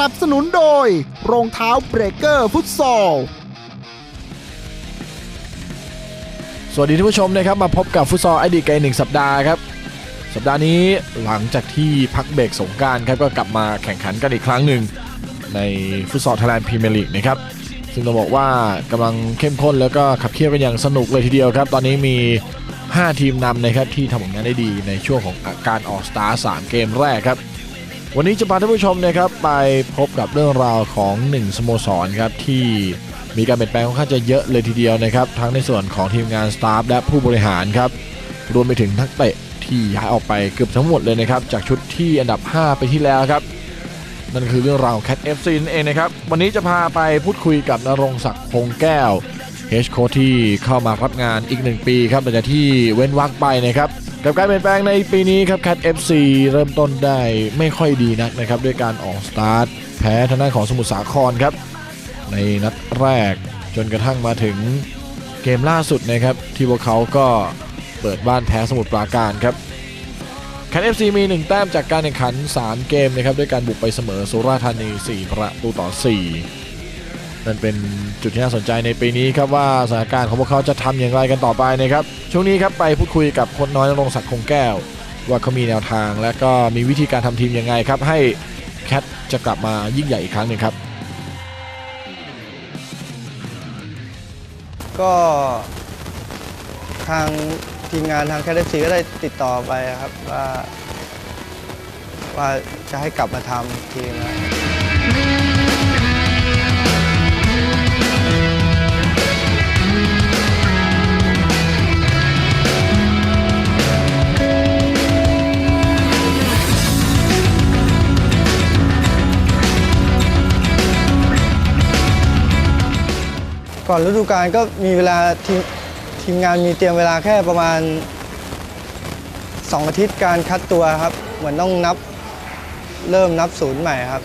นับสนุนโดย รองเท้าเบรกเกอร์ฟุตซอล สวัสดีท่านผู้ชมนะครับมาพบกับฟุตซอลไอดีไกหนึ่งสัปดาห์ครับ สัปดาห์นี้หลังจากที่พักเบรกสงการครับก็กลับมาแข่งขันกันอีกครั้งหนึ่งในฟุตซอลไทยแลนด์พรีเมียร์ลีกนะครับซึ่งต้องบอกว่ากำลังเข้มข้นแล้วก็ขับเคี่ยวกันอย่างสนุกเลยทีเดียวครับ ตอนนี้มี 5 ทีมนำนะครับที่ทำผลงานได้ดีในช่วงของการออกสตาร์3เกมแรกครับ วันนี้จะพาท่านผู้ชมนะครับไปพบกับเรื่องราวของหนึ่งสโมสรครับที่มีการเปลี่ยนแปลงค่อนข้างจะเยอะเลยทีเดียวนะครับทั้งในส่วนของทีมงานสตาฟและผู้บริหารครับรวมไปถึงนักเตะที่ย้ายออกไปเกือบทั้งหมดเลยนะครับจากชุดที่อันดับ 5 ไปที่แล้วครับนั่นคือเรื่องราวของ Cat FC นั่นเองนะครับวันนี้จะพาไปพูดคุยกับนรงศักดิ์พงแก้วเฮชโคที่เข้ามารับงานอีกหนึ่งปีครับหลังจากที่เว้นวักไปนะครับ กับการเปลี่ยนแปลงในปีนี้ครับ Cat FC เริ่มต้นได้ไม่ค่อยดีนักนะครับด้วยการออกสตาร์ทแพ้ทางด้านของสมุทรสาครครับ ในนัดแรกจนกระทั่งมาถึงเกมล่าสุดนะครับ ที่พวกเขาก็เปิดบ้านแพ้สมุทรปราการครับแคน FC มี 1 แต้มจากการแข่งขัน 3 เกมนะครับด้วยการบุกไปเสมอสุราษฎร์ธานี 4 ประตูต่อ 4 นั่นเป็นจุดที่น่าสนใจในปีนี้ครับว่าสถานการณ์ของพวกเขาจะทำอย่างไรกันต่อไปนะครับช่วงนี้ครับไปพูดคุยกับคนน้อยนรงศักดิ์คงแก้ว ว่าเขามีแนวทางและก็มีวิธีการทำทีมยังไงครับ ให้แคทจะกลับมายิ่งใหญ่อีกครั้งหนึ่งครับ ก็ทางทีมงานทางแคดซีก็ได้ติดต่อไปครับว่าว่าจะให้กลับมาทำทีมนะ ก่อนฤดูกาลก็มีเวลาทีมทีมงานมีเตรียมเวลาแค่ประมาณ 2 อาทิตย์การคัดตัวครับ เหมือนต้องนับเริ่มนับศูนย์ใหม่ครับ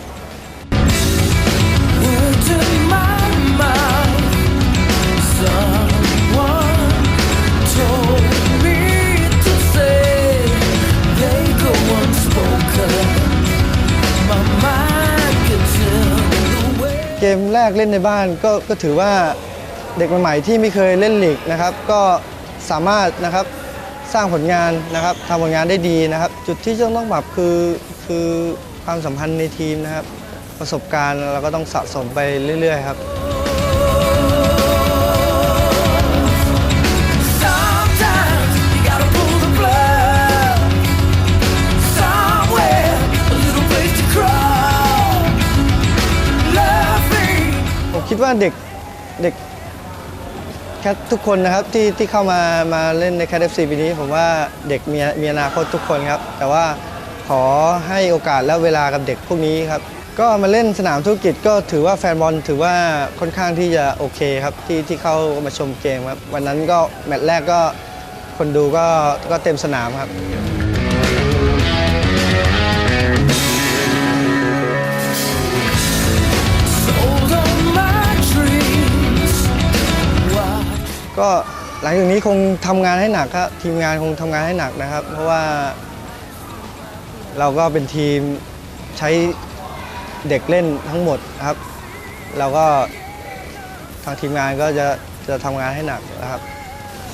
เกมแรกเล่นในบ้านก็ก็ถือว่าเด็กใหม่ๆที่ไม่เคยเล่นลีกนะครับ ก็สามารถนะครับสร้างผลงานนะครับทำผลงานได้ดีนะครับ จุดที่จะต้องปรับคือคือความสัมพันธ์ในทีมนะครับ ประสบการณ์เราก็ต้องสะสมไปเรื่อย ๆ ครับ ว่าเด็กเด็กแคททุกคนนะครับที่ที่เข้ามามาเล่นในแคทเอฟซีปีนี้ ผมว่าเด็กมีมีอนาคตทุกคนครับ แต่ว่าขอให้โอกาสและเวลากับเด็กพวกนี้ครับ ก็มาเล่นสนามธุรกิจก็ถือว่าแฟนบอลถือว่าค่อนข้างที่จะโอเคครับที่ที่เข้ามาชมเกมครับ วันนั้นก็แมตช์แรกก็คนดูก็ก็เต็มสนามครับ ก็หลังจากนี้คงทำงานให้หนักครับทีมงานคงทำงานให้หนักนะครับ เพราะว่า เราก็เป็นทีมใช้เด็กเล่นทั้งหมดครับ เราก็ทางทีมงานก็จะจะทำงานให้หนักนะครับ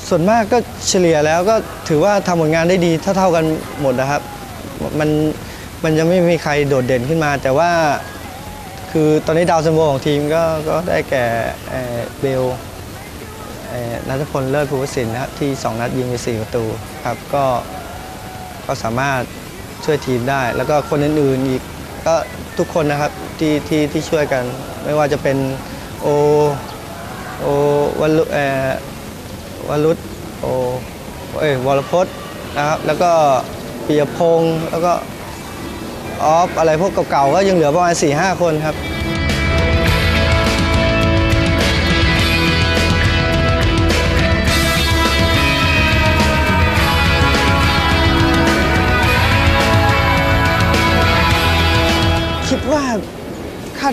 ส่วนมากก็เฉลี่ยแล้วก็ถือว่าทำผลงานได้ดีเท่าเท่าๆกันหมดนะครับ มันมันจะไม่มีใครโดดเด่นขึ้นมา แต่ว่าคือตอนนี้ดาวซันโวของทีมก็ก็ได้แก่เบล นัทพลเลิศภูวศิลป์นะครับที่ 2 นัดยิงไป 4 ประตูครับก็ก็สามารถช่วยทีมได้ แล้วก็คนอื่นๆอีกก็ทุกคนนะครับที่ที่ที่ช่วยกัน ไม่ว่าจะเป็นโอโอวัลุเอ่อวรุษโอเอ้ยวรพจน์นะครับแล้วก็ปิยพงศ์แล้วก็ออฟอะไรพวกเก่าๆก็ยังเหลือประมาณ4-5 คนครับ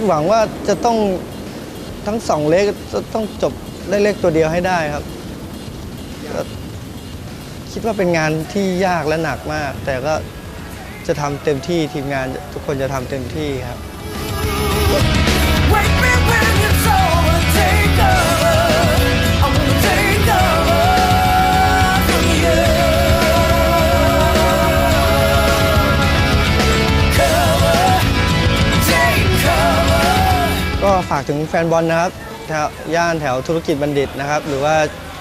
ดหวังว่าจะต้องทั้งสองเลขจะต้องจบได้เลขตัวเดียวให้ได้ครับ คิดว่าเป็นงานที่ยากและหนักมาก แต่ก็จะทำเต็มที่ทีมงานทุกคนจะทำเต็มที่ครับ ก็ฝากถึงแฟนบอลนะครับแถวย่านแถวธุรกิจบัณฑิตนะครับ หรือว่า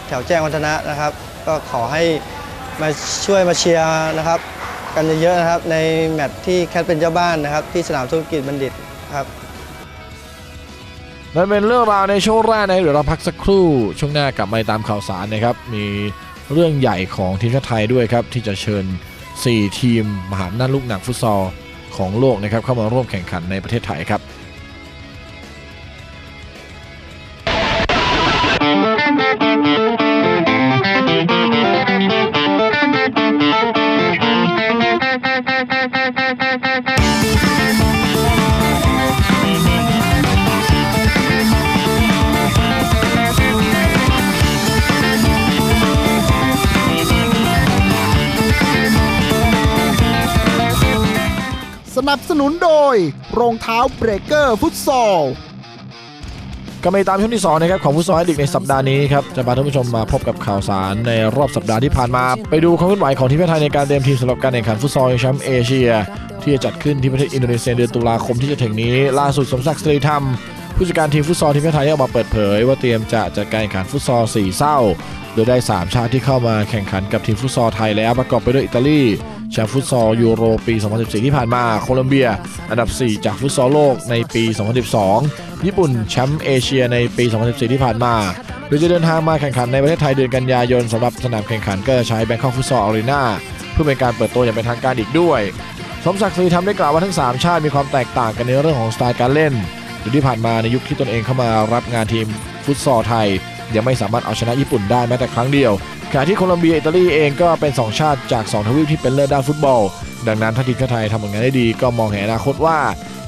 แถวแจ้งวัฒนะนะครับ ก็ขอให้มาช่วยมาเชียร์นะครับ กันเยอะๆนะครับ ในแมตช์ที่แคทเป็นเจ้าบ้านนะครับ ที่สนามธุรกิจบัณฑิตครับนั่นเป็นเรื่องราวในช่วงแรกนะเดี๋ยวเราพักสักครู่ช่วงหน้ากลับมาตามข่าวสารนะครับ มีเรื่องใหญ่ของทีมชาติไทยด้วยครับ ที่จะเชิญ 4 ทีมมหาอำนาจลูกหนักฟุตซอลของโลกนะครับเข้ามาร่วมแข่งขันในประเทศไทยครับ นับสนุนโดย รองเท้าเบรกเกอร์ฟุตซอลก็มาตามช่วงที่2นะครับของฟุตซอลไอดิกในสัปดาห์นี้ครับจะพาท่านผู้ชมมาพบกับข่าวสารในรอบสัปดาห์ที่ผ่านมา ไปดูความเคลื่อนไหวของทีมชาติไทยในการเตรียมทีมสำหรับการแข่งขันฟุตซอลแชมป์เอเชีย ที่จะจัดขึ้นที่ประเทศอินโดนีเซียเดือนตุลาคมที่จะถึงนี้ ล่าสุดสมศักดิ์ศรีธรรมผู้จัดการทีมฟุตซอลทีมชาติไทยออกมาเปิดเผย ว่าเตรียมจะจัดการแข่งขันฟุตซอลสี่เศร้า โดยได้ 3 ชาติที่เข้ามาแข่งขันกับทีมฟุตซอลไทยแล้วประกอบไปด้วยอิตาลี แชมป์ฟุตซอลยูโรปี 2014 ที่ผ่านมาโคลอมเบีย อันดับ 4 จากฟุตซอลโลกในปี 2012 ญี่ปุ่นแชมป์เอเชียในปี 2014 ที่ผ่านมาโดยจะเดินทางมาแข่งขันในประเทศไทยเดือนกันยายนสำหรับสนามแข่งขันก็จะใช้แบงคอกฟุตซอลอารีนาเพื่อเป็นการเปิดตัวอย่างเป็นทางการอีกด้วย สมศักดิ์ศรีทำได้กล่าวว่าทั้ง 3 ชาติมีความแตกต่างกันในเรื่องของสไตล์การเล่นโดยที่ผ่านมาในยุคที่ตนเองเข้ามารับงานทีมฟุตซอลไทย ยังไม่สามารถเอาชนะญี่ปุ่นได้แม้แต่ครั้งเดียว ขณะที่โคลอมเบียอิตาลีเองก็เป็น 2 ชาติจาก 2 ทวีปที่เป็นเลิศด้านฟุตบอล ดังนั้นถ้าทีมชาติไทยทำผลงานได้ดีก็มองเห็นอนาคตว่า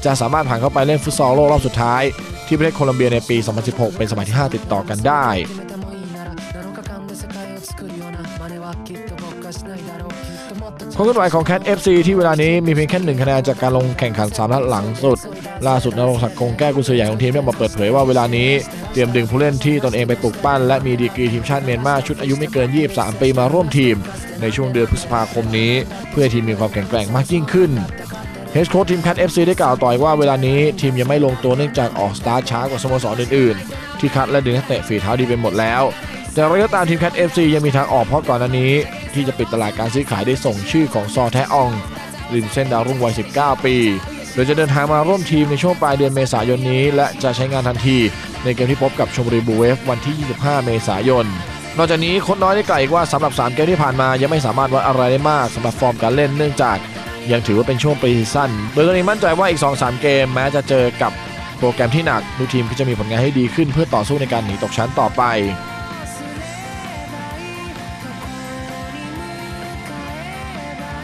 จะสามารถผ่านเข้าไปเล่นฟุตซอลโลกรอบสุดท้าย ที่ประเทศโคลอมเบียในปี 2016 เป็นสมัยที่ 5 ติดต่อกันได้ ความเคลื่อนไหวของ Cat FC ที่เวลานี้มีเพียงแค่หนึ่งคะแนนจากการลงแข่งขัน3นัดหลังสุด ล่าสุดนรงศักดิ์คงแก้กุญซือใหญ่ของทีมได้มาเปิดเผยว่าเวลานี้เตรียมดึงผู้เล่นที่ตนเองไปปลุกปั้น และมีดีกรีทีมชาติเมียนมาชุดอายุไม่เกิน 23 ปีมาร่วมทีม ในช่วงเดือนพฤษภาคมนี้ เพื่อให้ทีมมีความแข็งแกร่งมากยิ่งขึ้นเฮดโค้ชทีม Cat FC ได้กล่าวต่อยว่าเวลานี้ทีมยังไม่ลงตัวเนื่องจากออกสตาร์ช้ากว่าสโมสรอื่นๆ ที่คัดและดึงนักเตะฝีเท้าดีไปหมดแล้วแต่เราก็ตามทีม Cat FC ยังมีทางออกเพราะก่อนหน้านี้ ที่จะปิดตลาดการซื้อขายได้ส่งชื่อของซอแทอองริมเส้นดาวรุ่งวัย 19 ปี โดยจะเดินทางมาร่วมทีมในช่วงปลายเดือนเมษายนนี้ และจะใช้งานทันทีในเกมที่พบกับชมบุรีบูเวฟวันที่ 25 เมษายน นอกจากนี้โค้ชน้อยได้กล่าวอีกว่าสำหรับ 3 เกมที่ผ่านมายังไม่สามารถวัดอะไรได้มากสำหรับฟอร์มการเล่นเนื่องจาก ยังถือว่าเป็นช่วงปรีซีซั่นโดยตนนี้มั่นใจว่าอีก 2-3 เกมแม้จะเจอกับโปรแกรมที่หนักทุกทีมก็จะมีผลงานให้ดีขึ้นเพื่อต่อสู้ในการหนีตกชั้นต่อไป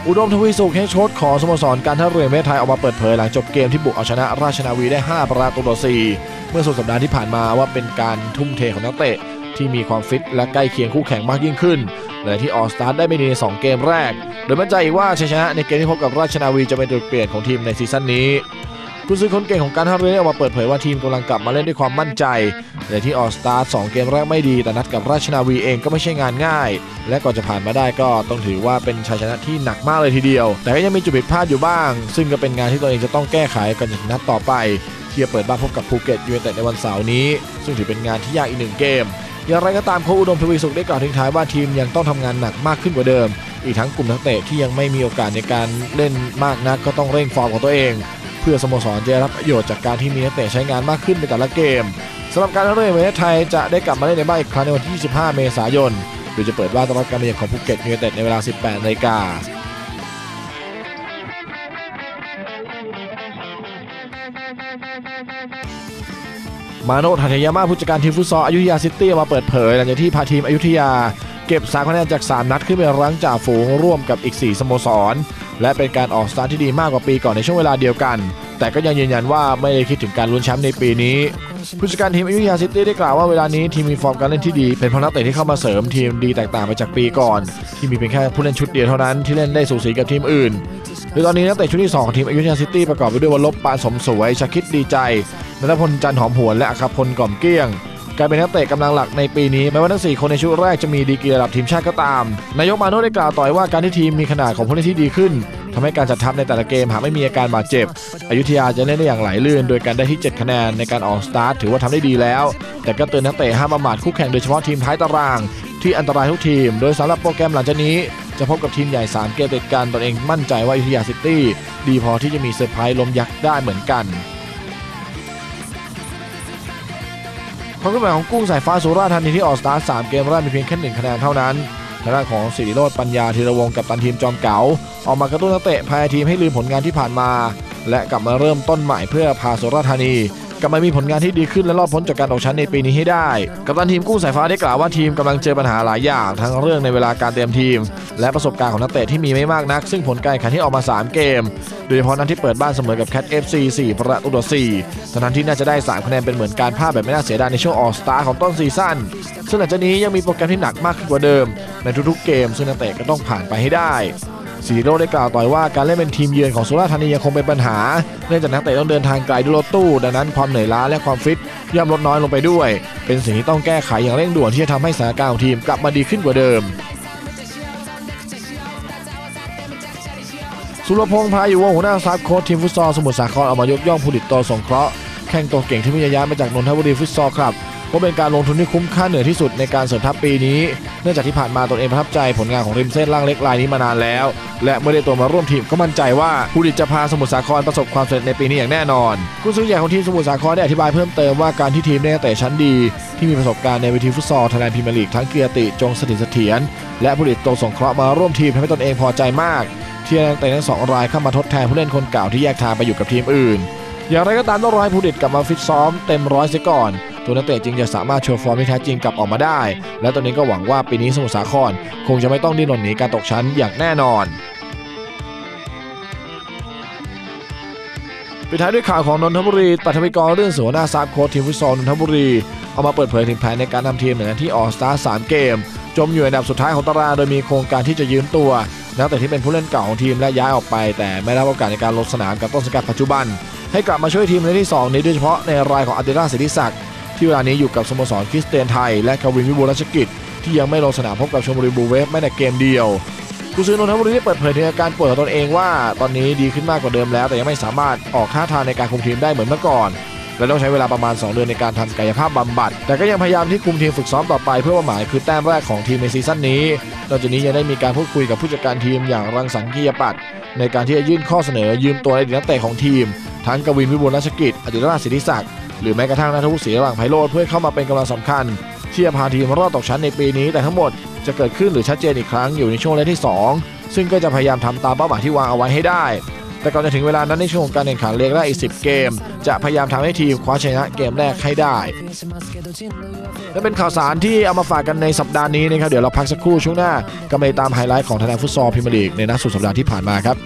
อุดมทวีสุขเฮดโค้ชของสโมสรการท่าเรือเมทไทยออกมาเปิดเผยหลังจบเกมที่บุกเอาชนะราชนาวีได้ 5 ประตูต่อ 4 เมื่อสุดสัปดาห์ที่ผ่านมาว่าเป็นการทุ่มเทของนักเตะ ที่มีความฟิตและใกล้เคียงคู่แข่งมากยิ่งขึ้นและที่ออสตาร์ได้ไม่ดีใน 2 เกมแรก โดยมั่นใจอีกว่าชัยชนะในเกมที่พบกับราชนาวีจะเป็นจุดเปลี่ยนของทีมในซีซั่นนี้ กุนซือคนเก่งของการท่าเรือได้ออกมาเปิดเผยว่าทีมกำลังกลับมาเล่นด้วยความมั่นใจและที่ออสตาร์สองเกมแรกไม่ดีแต่นัดกับราชนาวีเองก็ไม่ใช่งานง่าย และก่อนจะผ่านมาได้ก็ต้องถือว่าเป็นชัยชนะที่หนักมากเลยทีเดียว แต่ก็ยังมีจุดผิดพลาดอยู่บ้าง ซึ่งก็เป็นงานที่ตัวเองจะต้องแก้ไขกันอย่างนัดต่อไปที่จะเปิดบ้านพบกับภูเก็ตยูไนเต็ดในวันเสาร์นี้ ซึ่งถือเป็นงานที่ยากอีกหนึ่งเกม อย่างไรก็ตามโค้ชอุดมทวีสุขได้กล่าวทิ้งท้ายว่าทีมยังต้องทำงานหนักมากขึ้นกว่าเดิม อีกทั้งกลุ่มนักเตะที่ยังไม่มีโอกาสในการเล่นมากนักก็ต้องเร่งฟอร์มของตัวเอง เพื่อสโมสรจะได้รับประโยชน์จากการที่มีนักเตะใช้งานมากขึ้นในแต่ละเกมสำหรับการท่าเรืองประเทศไทยจะได้กลับมาเล่นในบ้านอีกครั้งในวันที่ 25 เมษายน โดยจะเปิดบ้านต้อนรับการมาเยือนของภูเก็ตยูไนเต็ดในเวลา 18นาฬิกามาโนทันยามาผู้จัดการทีมฟุตซอลอยุธยาซิตี้มาเปิดเผยหลังจากที่พาทีมอยุธยา เก็บ3คะแนนจาก 3 นัดขึ้นไปรั้งจ่าฝูงร่วมกับอีก 4 สโมสร และเป็นการออกสตาร์ทที่ดีมากกว่าปีก่อนในช่วงเวลาเดียวกัน แต่ก็ยังยืนยันว่าไม่ได้คิดถึงการลุ้นแชมป์ในปีนี้ ผู้จัดการทีมอยุธยาซิตี้ได้กล่าวว่าเวลานี้ทีมมีฟอร์มการเล่นที่ดี เป็นเพราะนักเตะที่เข้ามาเสริมทีมดีแตกต่างไปจากปีก่อน ที่มีเพียงแค่ผู้เล่นชุดเดียวเท่านั้นที่เล่นได้สูสีกับทีมอื่นโดยตอนนี้นักเตะชุดที่ 2 ของทีมอยุธยาซิตี้ประกอบไปด้วยวันลบปานสมสวยชาคิดดีใจนรพลจันหอมหวนและอัครพลกล่อมเกลี้ยง กลายเป็นนักเตะกำลังหลักในปีนี้แม้ว่าทั้ง4คนในชุดแรกจะมีดีกรีระดับทีมชาติก็ตาม นายกมาโน่ได้กล่าวต่อยว่าการที่ทีมมีขนาดของผู้เล่นที่ดีขึ้นทำให้การจัดทัพในแต่ละเกมหากไม่มีอาการบาดเจ็บ อยุธยาจะเล่นได้อย่างไหลลื่น โดยการได้ที่ 7 คะแนนในการออกสตาร์ทถือว่าทำได้ดีแล้ว แต่ก็เตือนนักเตะห้ามประมาทคู่แข่งโดยเฉพาะทีมท้ายตาราง ที่อันตรายทุกทีม โดยสำหรับโปรแกรมหลังจากนี้จะพบกับทีมใหญ่ 3 เกมติดกันตนเองมั่นใจว่าอยุธยาซิตี้ดีพอที่จะมีเซอร์ไพรส์ล้มยักษ์ได้เหมือนกัน ความเคลื่อนไหวของกุ้งสายฟ้าสุราธานีที่ออกสตาร์ท3เกมแรกมีเพียงแค่หนึ่งคะแนนเท่านั้นทางด้านของสิริโรธปัญญาธีรวงกับตันทีมจอมเก๋าออกมากระตุ้นนักเตะพายทีมให้ลืมผลงานที่ผ่านมา และกลับมาเริ่มต้นใหม่เพื่อพาสุราธานี กลับมามีผลงานที่ดีขึ้นและรอดพ้นจากการตกชั้นในปีนี้ให้ได้ กัปตันทีมกุ้สายฟ้าได้กล่าวว่าทีมกำลังเจอปัญหาหลายอย่างทั้งเรื่องในเวลาการเตรียมทีม และประสบการณ์ของนักเตะที่มีไม่มากนัก ซึ่งผลการแข่งขันที่ออกมา 3 เกม โดยเฉพาะนัดที่เปิดบ้านเสมอกับแคท FC 4ประตูต่อ4ทั้งที่น่าจะได้3คะแนนเป็นเหมือนการพลาดแบบไม่น่าเสียดายในช่วงออสตาร์ของต้นซีซั่นซึ่งหลังจากนี้ยังมีโปรแกรมที่หนักมากขึ้นกว่าเดิม ในทุกๆเกมซึ่งนักเตะก็ต้องผ่านไปให้ได้ สีโรได้กล่าวต่อยว่าการเล่นเป็นทีมเยือนของสุราษฎร์ธานียังคงเป็นปัญหา เนื่องจากนักเตะต้องเดินทางไกลด้วยรถตู้ ดังนั้นความเหนื่อยล้าและความฟิตย่อมลดน้อยลงไปด้วย เป็นสิ่งที่ต้องแก้ไขอย่างเร่งด่วนที่จะทำให้สถานการณ์ของทีมกลับมาดีขึ้นกว่าเดิม สุรพงษ์พาอยู่วงหัวหน้าสตาฟโค้ชทีมฟุตซอลสมุทรสาครออกมายกย่องผู้ดิตโตสงเคราะห์แข่งตัวเก่งที่มีระยะมาจากนนทบุรีฟุตซอลครับ ก็เป็นการลงทุนที่คุ้มค่าเหนื่อยที่สุดในการเสริมทัพปีนี้ เนื่องจากที่ผ่านมาตนเองประทับใจผลงานของริมเส้นล่างเล็กรายนี้มานานแล้ว และเมื่อได้ตัวมาร่วมทีมก็มั่นใจว่าผู้ดิตจะพาสมุทรสาครประสบความสำเร็จในปีนี้อย่างแน่นอนกุนซือใหญ่ของทีมสมุทรสาครได้อธิบายเพิ่มเติมว่าการที่ทีมได้นักเตะชั้นดี ที่มีประสบการณ์ในเวทีฟุตซอลไทยแลนด์พรีเมียร์ลีกทั้งเกียรติจงสถิตเสถียรและผู้ดิตโตสงเคราะห์มาร่วมทีมทำให้ตนเองพอใจมากที่นักเตะทั้งสองรายเข้ามาทดแทนผู้เล่นคนเก่าที่แยกทางไปอยู่กับทีมอื่น อย่างไรก็ตามต้องรอให้ผู้ดิตกลับมาฟิตซ้อมเต็มร้อยเสียก่อน ตัวนักเตะจึงจะสามารถโชว์ฟอร์มที่แท้จริงกลับออกมาได้ และตอนนี้ก็หวังว่าปีนี้สมุทรสาคร คงจะไม่ต้องดิ้นรนหนีการตกชั้นอย่างแน่นอนปิดท้ายด้วยข่าวของนนทบุรีปัทวิกรเรื่องสุวรรณาซาบโค้ชทีมฟุตซอลนนทบุรีเอามาเปิดเผยถึงแผนในการทำทีมหลังจากที่ออสตาร์สามเกม จมอยู่ในอันดับสุดท้ายของตารางโดยมีโครงการที่จะยืมตัวนักเตะที่เป็นผู้เล่นเก่าของทีมและย้ายออกไป แต่ไม่ได้รับโอกาสในการลงสนามกับต้นสังกัดปัจจุบัน ให้กลับมาช่วยทีมในที่ 2 นี้โดยเฉพาะในรายของอาร์เดราศิริศักดิ์ ที่เวลานี้อยู่กับสโมสรคริสเตียนไทย และกวินวิบูลรัชกิจ ที่ยังไม่ลงสนามพบกับชมบุรีบูเวฟแม้แต่เกมเดียวกุซือนนทบุรีได้เปิดเผยถึงอาการป่วยของตนเองว่า ตอนนี้ดีขึ้นมากกว่าเดิมแล้ว แต่ยังไม่สามารถออกท่าทางในการคุมทีมได้เหมือนเมื่อก่อน และต้องใช้เวลาประมาณ 2 เดือนในการทำกายภาพบำบัด แต่ก็ยังพยายามที่คุมทีมฝึกซ้อมต่อไปเพื่อเป้าหมายคือแต้มแรกของทีมในซีซั่นนี้นอกจากนี้ยังได้มีการพูดคุยกับผู้จัดการทีมอย่างรังสรรค์กียปัตในการที่จะยื่นข้อเสนอยืมตัวอดีตนักเตะของทีม ทั้งกวินวิบูลรัชกิจอดิราชศิริศักดิ์ หรือแม้กระทั่งนัทวุฒิศรีระหว่างไพโรธเพื่อเข้ามาเป็นกำลังสำคัญที่จะพาทีมรอดตกชั้นในปีนี้ แต่ทั้งหมดจะเกิดขึ้นหรือชัดเจนอีกครั้งอยู่ในช่วงเลกที่ 2 ซึ่งก็จะพยายามทำตามเป้าหมายที่วางเอาไว้ให้ได้ แต่ก่อนจะถึงเวลานั้นในช่วงการแข่งขันเลกแรกอีก 10 เกม จะพยายามทำให้ทีมคว้าชนะเกมแรกให้ได้และเป็นข่าวสารที่เอามาฝากกันในสัปดาห์นี้นะครับเดี๋ยวเราพักสักครู่ช่วงหน้าก็ไปตามไฮไลท์ของทางด้านฟุตซอลพรีเมียร์ลีกในนัดสุดสัปดาห์ที่ผ่านมาครับ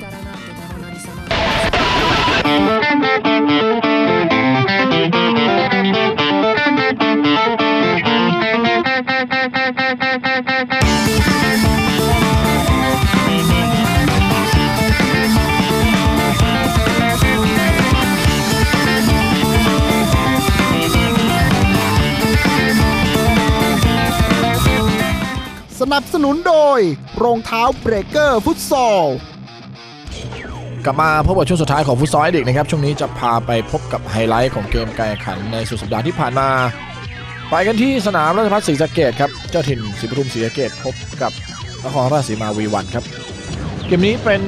นับสนุนโดย รองเท้าเบรกเกอร์ฟุตซอล กลับมาพบกับช่วงสุดท้ายของฟุตซอลเด็กนะครับ ช่วงนี้จะพาไปพบกับไฮไลท์ของเกมการแข่งขันในสุดสัปดาห์ที่ผ่านมา ไปกันที่สนามราชพัฒศรีสะเกดครับ เจ้าถิ่นศรีปทุมศรีสะเกดพบกับนครราชสีมาวีวันครับ เกมนี้เป็น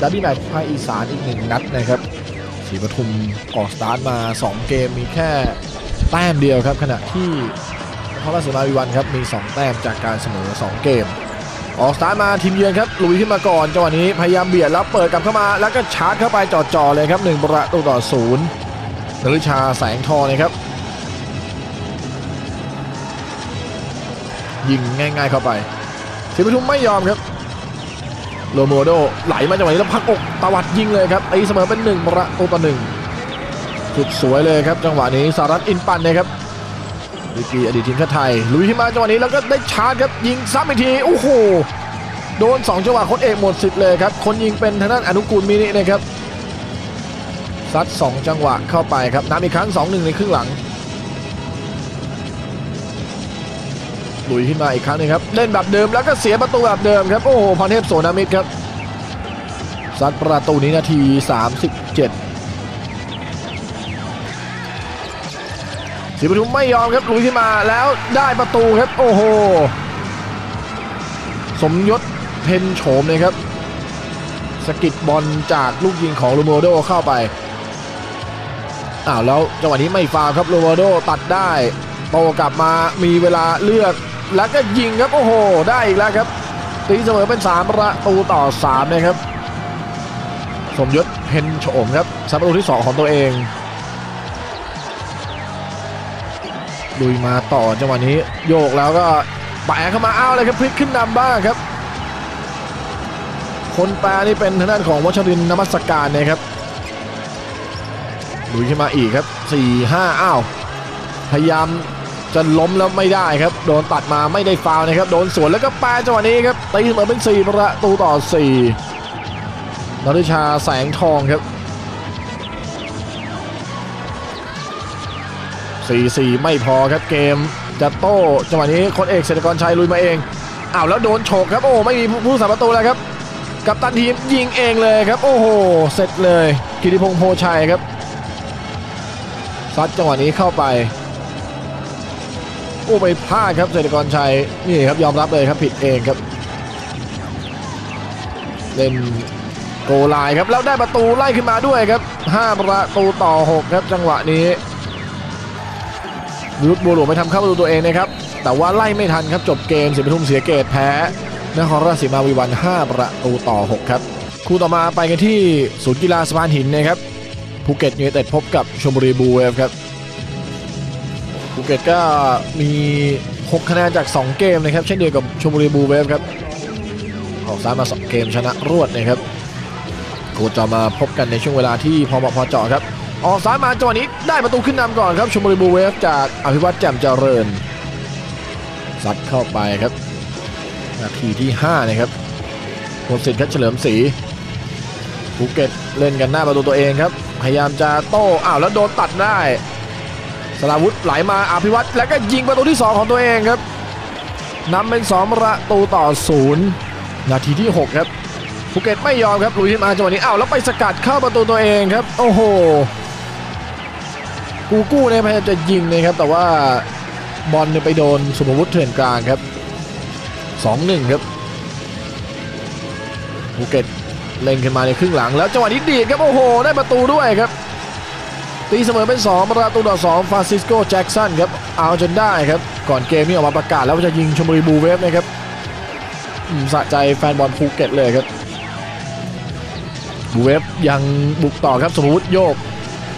ดับบี้แมตช์ภาคอีสานอีกหนึ่งนัดนะครับศรีปทุมออกสตาร์ทมา 2 เกมมีแค่แต้มเดียวครับขณะที่ นครราชสีมาวีวันครับมี 2 แต้มจากการเสมอ 2 เกม ออกสตาร์มาทีมเยือนครับลุยขึ้นมาก่อนจังหวะนี้พยายามเบียดแล้วเปิดกลับเข้ามาแล้วก็ชาร์จเข้าไปจ่อๆเลยครับ1ประตูต่อศูนย์นฤชาแสงทองเลยครับยิงง่ายๆเข้าไปศรีปทุมไม่ยอมครับโรโมโดไหลมาจังหวะนี้แล้วพักอกตวัดยิงเลยครับตีเสมอเป็น1ประตูต่อหนึ่งสุดสวยเลยครับจังหวะนี้สารัตอินปันนะครับ วิกีอดีตทีมชาติไทยลุยขึ้นมาจังหวะนี้แล้วก็ได้ชาร์จครับยิงซ้ำอีกทีโอ้โหโดน2จังหวะค้ชเอกหมดสิทธิ์เลยครับคนยิงเป็นทางด้านอนุกูลมินินะครับซัด2จังหวะเข้าไปครับน้ำอีกครั้ง2-1ในครึ่งหลังลุยขึ้นมาอีกครั้งหนึงครับเล่นแบบเดิมแล้วก็เสียประตูแบบเดิมครับโอ้โหพรเทพโสนามิตรครับซัดประตูนี้นาที 37 ศรีปทุมไม่ยอมครับลุยขึ้นมาแล้วได้ประตูครับโอ้โห สมยศเพนโฉมเลยครับสกิดบอลจากลูกยิงของโรโมโดเข้าไปอ้าวแล้วจังหวะนี้ไม่ฟาวครับโรโมโดตัดได้โตกลับมามีเวลาเลือกแล้วก็ยิงครับโอ้โห ได้อีกแล้วครับตีเสมอเป็น3ประตูต่อ3นะครับ สมยศเพนโฉมครับซัดประตูที่ 2 ของตัวเอง ลุยมาต่อจังหวะนี้โยกแล้วก็แปะเข้ามาอ้าวเลยครับพลิกขึ้นนำบ้างครับ คนแปลนี่เป็นทางด้านของวัชรินนมัสการนะครับลุยขึ้นมาอีกครับ 4 5อ้าวพยายามจะล้มแล้วไม่ได้ครับ โดนตัดมาไม่ได้ฟาวนะครับ โดนสวนแล้วก็แปลจังหวะนี้ครับตีเสมอเป็น 4 ประตูต่อ4นริชาแสงทองครับ 4-4 ไม่พอครับเกมจะโต้จังหวะนี้ค้ชเอกเศรษฐกรชัยลุยมาเองอ้าวแล้วโดนโฉกครับโอ้ไม่มีผู้สาประตูแล้วครับ กับตันทีมยิงเองเลยครับ โอ้โห เสร็จเลยกิติพงษ์โพชัยครับซัดจังหวะนี้เข้าไปโอ้ไปพลาดครับเศรษฐกรชัยนี่ครับยอมรับเลยครับผิดเองครับ เล่นโกลายครับแล้วได้ประตูไล่ขึ้นมาด้วยครับ5ประตูต่อ 6 ครับจังหวะนี้ วิรุธบัวหลวงไปทำเข้าประตูตัวเองนะครับ แต่ว่าไล่ไม่ทันครับจบเกมศรีปทุมเสียเกตแพ้นครราชสีมาวีวัน 5 ประตูต่อ 6 ครับ คู่ต่อมาไปกันที่ศูนย์กีฬาสะพานหินนะครับภูเก็ตยูไนเต็ดพบกับชลบุรีบูเวฟครับภูเก็ตก็มี 6 คะแนนจาก 2 เกมนะครับ เช่นเดียวกับชลบุรีบูเวฟครับออกซ้ายมา 2 เกมชนะรวดนะครับโคจรมาพบกันในช่วงเวลาที่พอเหมาะพอเจาะครับ ออกซ้ายมาจังหวะนี้ได้ประตูขึ้นนำก่อนครับชลบุรีบูเวฟจากอภิวัตแจ่มเจริญซัดเข้าไปครับ นาทีที่ 5 นะครับหมดสิทธิ์ครับเฉลิมศรีภูเก็ตเล่นกันหน้าประตูตัวเองครับ พยายามจะโต้อ้าวแล้วโดนตัดได้สราวุธไหลมาอภิวัตแล้วก็ยิงประตูที่ 2 ของตัวเองครับนำเป็น2ประตูต่อ0นาทีที่ 6 ครับภูเก็ตไม่ยอมครับลุยขึ้นมาจังหวะนี้อ้าวแล้วไปสกัดเข้าประตูตัวเองครับ โอ้โห กูกู้เนี่ยพยายามจะยิงนะครับ แต่ว่าบอลเนี่ยไปโดนสมวุฒิเถื่อนกลางครับ2-1ครับภูเก็ตเล่นขึ้นมาในครึ่งหลังแล้วจังหวะนี้ดีดครับโอ้โห ได้ประตูด้วยครับ ตีเสมอเป็น 2 ประตูต่อ2ฟรานซิสโกแจ็กสันครับเอาจนได้ครับ ก่อนเกมนี้ออกมาประกาศแล้วว่าจะยิงชมบุรีบูเวฟนะครับสะใจแฟนบอลภูเก็ตเลยครับบูเวฟยังบุกต่อครับสมมุติโยก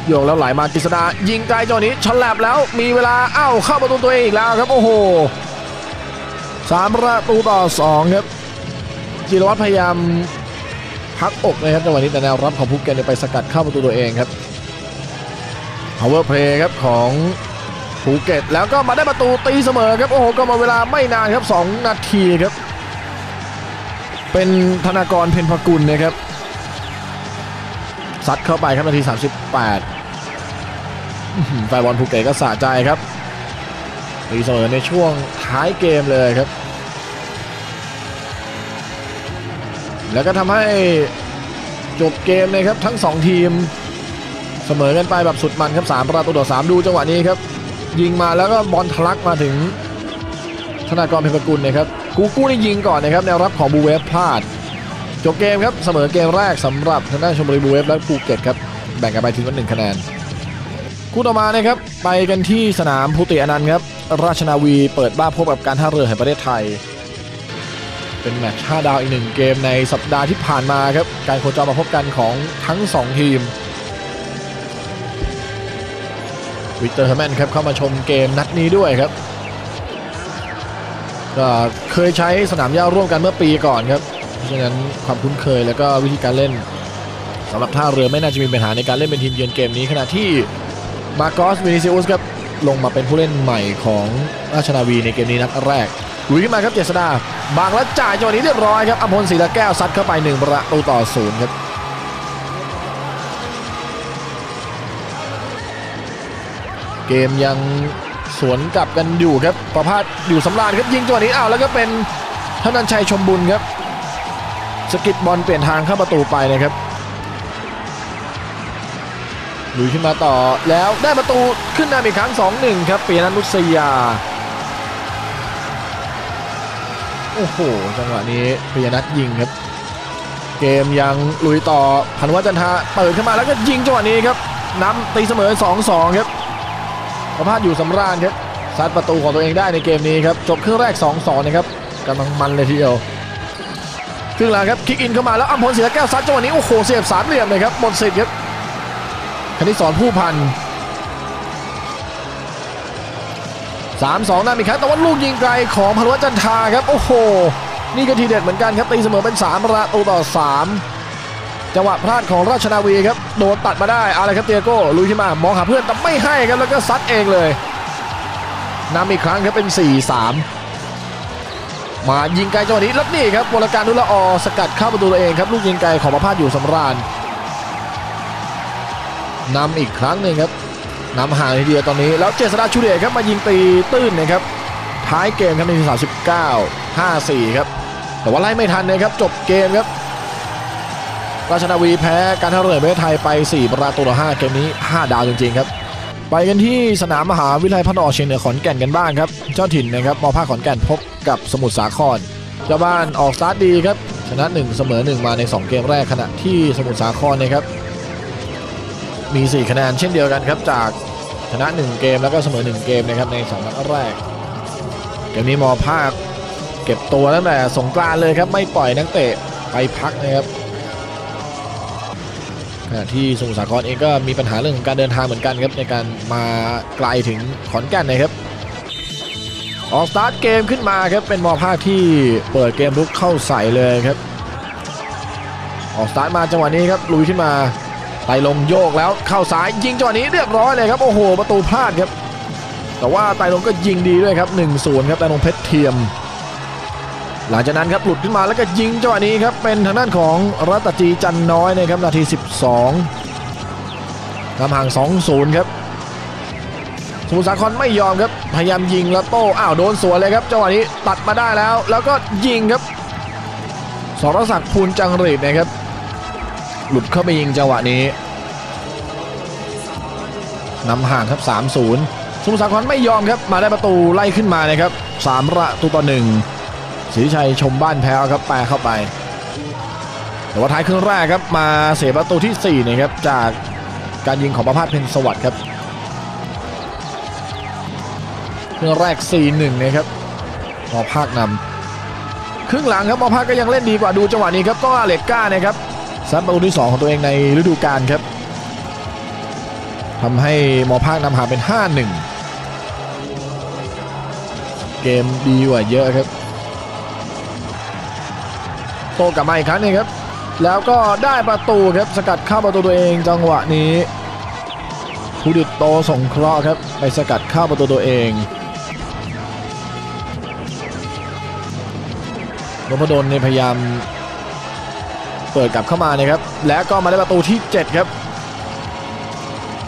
โยกแล้วไหลมากฤษดายิงไกลจังหนี้ฉลับแล้วมีเวลาอ้าวเข้าประตูตัวเองอีกแล้วครับโอ้โหสามประตูต่อสองครับจิรวัตรพยายามพักอกนะครับจังหวะนี้แต่แนวรับของภูเก็ตเนี่ยไปสกัดเข้าประตูตัวเองครับ power play ครับของภูเก็ตแล้วก็มาได้ประตูตีเสมอครับโอ้โหก็มาเวลาไม่นานครับ 2 นาทีครับ เป็นธนากรเพนพกุลนะครับซัดเข้าไปครับนาที 38 แฟนบอลภูเก็ตก็สะใจครับตีเสมอในช่วงท้ายเกมเลยครับ แล้วก็ทำให้จบเกมนะครับทั้ง 2 ทีม เสมอกันไปแบบสุดมันครับ3ประตูต่อ3ดูจังหวะนี้ครับ ยิงมาแล้วก็บอลทะลักมาถึงธนากรเพชรปกุลนะครับกูกู้นี่ยิงก่อนนะครับแนวรับของบูเวฟพลาด จบเกมครับเสมอเกมแรกสำหรับทางด้านชมบุรีบูเวฟและภูเก็ตครับแบ่งกันไปทีมละหนึ่งคะแนน คู่ต่อมานะครับไปกันที่สนามภูติอนันต์ครับราชนาวีเปิดบ้านพบกับการท่าเรือแห่งประเทศไทย เป็นแมตช์5ดาวอีกหนึ่งเกมในสัปดาห์ที่ผ่านมาครับการโคจรมาพบกันของทั้ง 2 ทีมวิกเตอร์เฮอร์แมนครับเข้ามาชมเกมนัดนี้ด้วยครับก็เคยใช้สนามหญ้าร่วมกันเมื่อปีก่อนครับเพราะฉะนั้นความคุ้นเคยแล้วก็วิธีการเล่นสำหรับท่าเรือไม่น่าจะมีปัญหาในการเล่นเป็นทีมเยือนเกมนี้ขณะที่ มาโกสวินิซิอุสครับลงมาเป็นผู้เล่นใหม่ของราชนาวีในเกมนี้นัดแรกลุยขึ้นมาครับเจษดา บางแล้วจ่ายจังหวะนี้เรียบร้อยครับอภพลศรีละแก้วซัดเข้าไป1ประตูต่อศูนย์ครับเกมยังสวนกลับกันอยู่ครับ ประพาสอยู่สำราญครับยิงจังหวะนี้อ้าวแล้วก็เป็นธนันชัยชมบุญครับสกิดบอลเปลี่ยนทางเข้าประตูไปนะครับ ลุยขึ้นมาต่อแล้วได้ประตูขึ้นนำอีกครั้ง 2-1 ครับเปียนันุสยา โอ้โห จังหวะนี้ปียนัทยิงครับ เกมยังลุยต่อพันวัจันทาเปิดเข้ามาแล้วก็ยิงจังหวะนี้ครับนำตีเสมอ 2-2 ครับประพาสอยู่สำราญครับซัดประตูของตัวเองได้ในเกมนี้ครับจบครึ่งแรก 2-2 นะครับกำลังมันเลยทีเดียวครึ่งหลังครับคิกอินเข้ามาแล้วอัมพลเสียแก้วซัดจังหวะนี้โอ้โหเสียบสามเหลี่ยมเลยครับหมดสิทธิ์ครับ คณิสอนผู้พันสามสองนำอีกครั้งแต่ว่าลูกยิงไกลของพนวัจันทาครับ โอ้โห นี่ก็ทีเด็ดเหมือนกันครับตีเสมอเป็น3ประตูต่อ 3 จังหวะพลาดของราชนาวีครับโดนตัดมาได้อาละครับเตียโก้ลุยขึ้นมามองหาเพื่อนแต่ไม่ให้ครับแล้วก็ซัดเองเลยนำอีกครั้งครับเป็น 4-3 มายิงไกลจังหวะนี้แล้วนี่ครับวรการนุละออสกัดเข้าประตูตัวเองครับลูกยิงไกลของประพาสอยู่สำราญ นำอีกครั้งหนึ่งครับนำห่างทีเดียวตอนนี้ แล้วเจษฎาชูเดชครับมายิงตีตื้นนะครับท้ายเกมครับในที่39 54ครับแต่ว่าไล่ไม่ทันนะครับจบเกมครับ ราชนาวีแพ้การท่าเรือประเทศไทยไป 4 ประตูต่อ5เกมนี้ 5 ดาวจริงๆครับ ไปกันที่สนามมหาวิทยาลัยพระนครเชียงเหนือขอนแก่นกันบ้างครับ เจ้าถิ่นนะครับมภาคขอนแก่นพบกับสมุทรสาคร เจ้าบ้านออกสตาร์ทดีครับชนะ 1 เสมอ 1 มาใน 2 เกมแรกขณะที่สมุทรสาครนะครับ มี 4 คะแนนเช่นเดียวกันครับจากชนะ 1 เกมแล้วก็เสมอ 1 เกมนะครับใน2นัดแรกเกมนี้มอภาคเก็บตัวตั้งแต่สงกรานเลยครับไม่ปล่อยนักเตะไปพักนะครับขณะที่สมุทรสาครเองก็มีปัญหาเรื่องของการเดินทางเหมือนกันครับในการมาไกลถึงขอนแก่นนะครับออกสตาร์ทเกมขึ้นมาครับเป็นมอภาคที่เปิดเกมรุกเข้าใส่เลยครับออกสตาร์ทมาจังหวะนี้ครับลุยขึ้นมา ไต่ลงโยกแล้วเข้าซ้ายยิงจังหวะนี้เรียบร้อยเลยครับโอ้โห ประตูพลาดครับ แต่ว่าไตรรงก็ยิงดีด้วยครับ1-0ครับไตรรงเพชรเทียม หลังจากนั้นครับหลุดขึ้นมาแล้วก็ยิงจังหวะนี้ครับเป็นทางด้านของรัตจีจันน้อยนะครับนาที 12นำห่าง2-0ครับสมุทรสาครไม่ยอมครับพยายามยิงแล้วโต้อ้าวโดนสวนเลยครับจังหวะนี้ตัดมาได้แล้ว แล้วก็ยิงครับสรศักดิ์ภูลจังหรีดนะครับ หลุดเข้าไปยิงจังหวะนี้นำห่างครับ 3-0 สมุทรสาครไม่ยอมครับ มาได้ประตูไล่ขึ้นมานะครับสามประตูต่อหนึ่งศรีชัยชมบ้านแพ้ครับแปรเข้าไป แต่ว่าท้ายครึ่งแรกครับมาเสียประตูที่4นะครับจากการยิงของประพาสเพ็ญสวัสดิ์ครับครึ่งแรก 4-1นะครับมอภาคนำครึ่งหลังครับมอภาคก็ยังเล่นดีกว่าดูจังหวะนี้ครับก็อาเลกก้านะครับ ซัดประตูที่ 2 ของตัวเองในฤดูกาลครับทำให้มอภาคนำห่างเป็น 5-1 เกมดีกว่าเยอะครับ โตกลับมาอีกครั้งนึงครับ แล้วก็ได้ประตูครับสกัดเข้าประตูตัวเองจังหวะนี้ผู้ดิตโตสงเคราะห์ครับไปสกัดเข้าประตูตัวเองนพดลเนี่ยพยายาม เปิดกลับเข้ามานะครับ และก็มาได้ประตูที่ 7 ครับ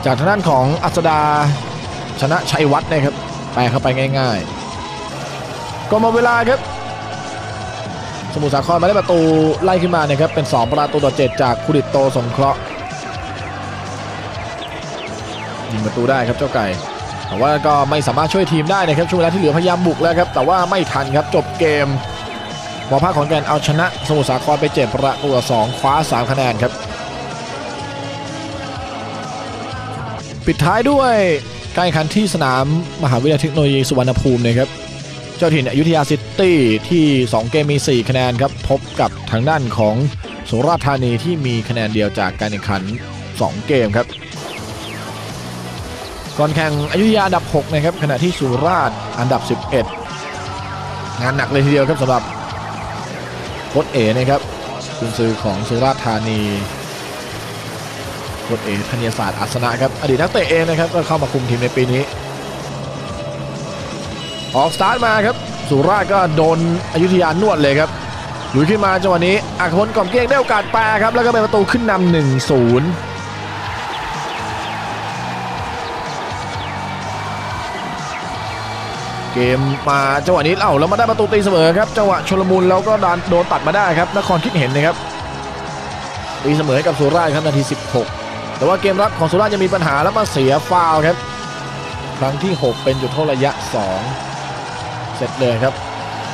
จากทางด้านของอัศดาชนะชัยวัฒน์นะครับแปเข้าไปง่ายๆ ก็หมาเวลาครับ สมุทรสาครมาได้ประตูไล่ขึ้นมานะครับ เป็น 2 ประตูต่อ 7 จากคุดิตโตสงเคราะห์ยิงประตูได้ครับเจ้าไก่ แต่ว่าก็ไม่สามารถช่วยทีมได้นะครับช่วงเวลาที่เหลือพยายามบุกแล้วครับ แต่ว่าไม่ทันครับจบเกม มอภาคขอนแก่นเอาชนะสมุทรสาครไปเจ็ดประตูต่อสองคว้า 3 คะแนนครับ ปิดท้ายด้วยการแข่งขันที่สนามมหาวิทยาลัยเทคโนโลยีสุวรรณภูมินะครับ เจ้าถิ่นอยุธยาซิตี้ที่ 2 เกมมี 4 คะแนนครับ พบกับทางด้านของสุราษฎร์ธานีที่มีคะแนนเดียวจากการแข่งขัน 2 เกมครับ ก่อนแข่งอยุธยาอันดับ 6 นะครับ ขณะที่สุราษฎร์อันดับ 11 งานหนักเลยทีเดียวครับสำหรับ โค้ดเอนะครับคุณซื้อของสุราษฎร์ธานีโค้ดเอธัยศาสตร์อัศนะครับอดีตนักเตะเองนะครับก็เข้ามาคุมทีมในปีนี้ ออกสตาร์ทมาครับสุราษฎร์ก็โดนอยุธยานวดเลยครับหลุยขึ้นมาจังหวะนี้อักพลกล่อมเกลี้ยงได้โอกาสแปรครับแล้วก็เป็นประตูขึ้นนำหนึ่งศูนย์ กมมาจังหวะนี้เอ้าแล้วมาได้ประตูตีเสมอครับจังหวะชลมุนแล้วก็ดันโดนตัดมาได้ครับนครคิดเห็นนะครับตีเสมอให้กับสุราษฎร์ครับนาที 16 แต่ว่าเกมรับของสุราษฎร์ยังมีปัญหาแล้วมาเสียฟาวครับครั้งที่ 6 เป็นจุดโทษระยะ 2 เสร็จเลยครับ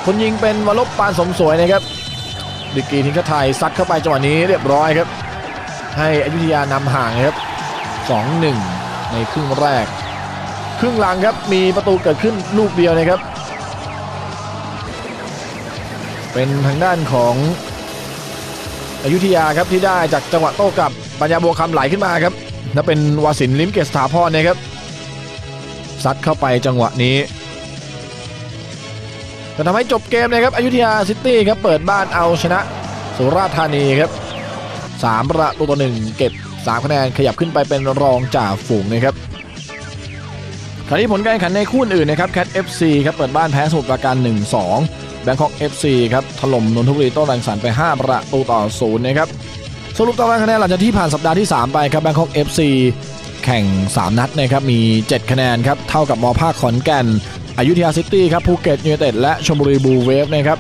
คนยิงเป็นวรลบปานสมสวยนะครับดิกรีทีมชาติไทยซัดเข้าไปจังหวะนี้เรียบร้อยครับ ให้อยุธยานำห่างครับ 2-1 ในครึ่งแรก ครึ่งหลังครับมีประตูเกิดขึ้นลูกเดียวนะครับ เป็นทางด้านของอยุธยาครับที่ได้จากจังหวะโต้กลับปัญญาบัวคำไหลขึ้นมาครับและเป็นวาสินลิมเกตสถาพรนะครับซัดเข้าไปจังหวะนี้จะทำให้จบเกมนะครับอยุธยาซิตี้ครับเปิดบ้านเอาชนะสุราษฎร์ธานีครับ3ประตูต่อหนึ่งเก็บ3คะแนนขยับขึ้นไปเป็นรองจ่าฝูงนะครับ ขณะที่ผลการแข่งขันในคู่อื่นนะครับแคท FC ครับเปิดบ้านแพ้สมุทรปราการ 1-2แบงคอก FC ครับถล่มนนทบุรีโต้รังสรรค์ไป 5 ประตูต่อ0นย์นะครับสรุปตารางคะแนนหลังจากที่ผ่านสัปดาห์ที่ 3 ไปครับแบงคอก FC แข่ง 3 นัดนะครับมี 7 คะแนนครับเท่ากับมอภาคขอนแก่นอยุธยาซิตี้ครับภูเก็ตยูไนเต็ดและชลบุรีบูเวฟนะครับ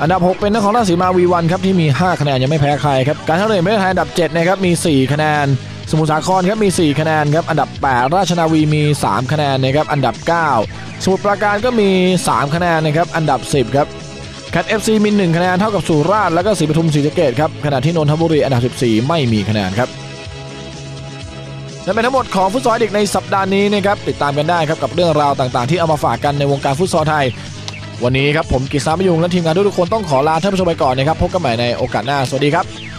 อันดับ 6 เป็นนครราชสีมาวีวันครับที่มี 5 คะแนนยังไม่แพ้ใครครับการท่าเรือไม่ได้ไทยอันดับ7นะครับมี 4 คะแนน สมุทรสาครครับมี 4 คะแนนครับอันดับ 8 ราชนาวีมี 3 คะแนนนะครับอันดับ 9 สมุทรปราการก็มี 3 คะแนนนะครับอันดับ 10ครับแคทเอฟซีมี 1 คะแนนเท่ากับสุราษฎร์แล้วก็ศรีปทุมศรีสะเกดครับขณะที่นนทบุรีอันดับ 14 ไม่มีคะแนนครับนั่นเป็นทั้งหมดของฟุตซอลเด็กในสัปดาห์นี้นะครับติดตามกันได้ครับกับเรื่องราวต่างๆ ที่เอามาฝากกันในวงการฟุตซอลไทย วันนี้ครับผมกิษณะมยุงและทีมงานทุกๆคนต้องขอลาท่านผู้ชมไปก่อนนะครับพบกันใหม่ในโอกาสหน้าสวัสดีครับ